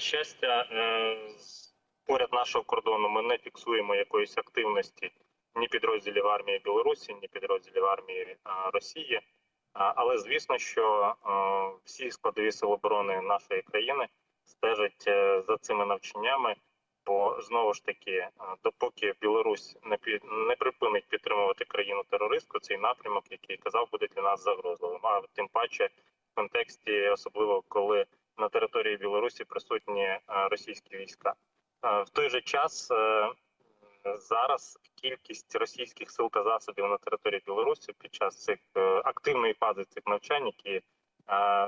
щастя, е, поряд нашого кордону ми не фіксуємо якоїсь активності ні підрозділів армії Білорусі, ні підрозділів армії е, Росії. Але звісно, що е, всі складові сил оборони нашої країни стежать е, за цими навчаннями. Бо знову ж таки, е, допоки Білорусь не пі- не припинить підтримувати країну терористку, цей напрямок, який казав, буде для нас загрозливим. А тим паче в контексті, особливо коли на території Білорусі присутні е, російські війська. Е, В той же час е, зараз кількість російських сил та засобів на території Білорусі під час цих активної фази цих навчань, які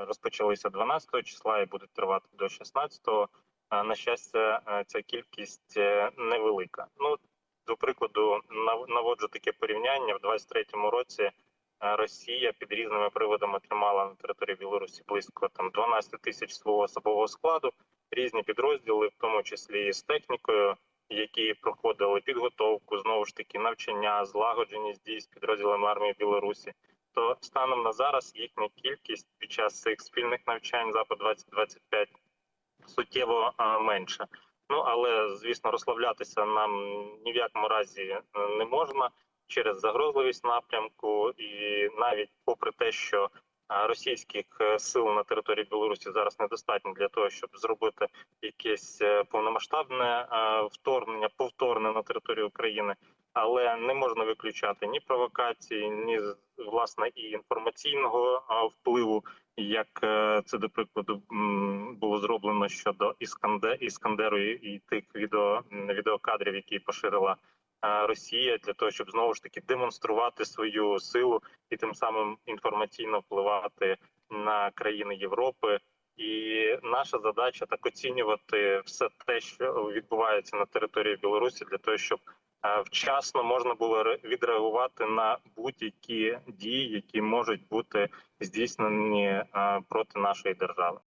розпочалися 12 числа і будуть тривати до 16-го, е, на щастя, ця кількість невелика. Ну до прикладу, нав- наводжу таке порівняння в 23-му році. Е, Росія під різними приводами тримала на території Білорусі близько там 12 тисяч свого особового складу, різні підрозділи, в тому числі і з технікою, які проходили підготовку, знову ж таки навчання, злагодженість дій з підрозділами армії Білорусі. То станом на зараз їхня кількість під час цих спільних навчань запад 2025 суттєво а, менша. Ну але звісно, розслаблятися нам ні в якому разі е, не можна через загрозливість напрямку, і навіть попри те, що російських е, сил на території Білорусі зараз недостатньо для того, щоб зробити якесь е, повномасштабне е, вторгнення, повторне на територію України, але не можна виключати ні провокації, ні власне і інформаційного впливу, як е, це до прикладу було зроблено щодо Ісканде Іскандеру і тих відео відеокадрів, які поширила е, Росія, для того, щоб знову ж таки демонструвати свою силу і тим самим інформаційно впливати на країни Європи. І наша задача так оцінювати все те, що відбувається на території Білорусі, для того, щоб вчасно можна було ре- відреагувати на будь-які дії, які можуть бути здійснені проти нашої держави.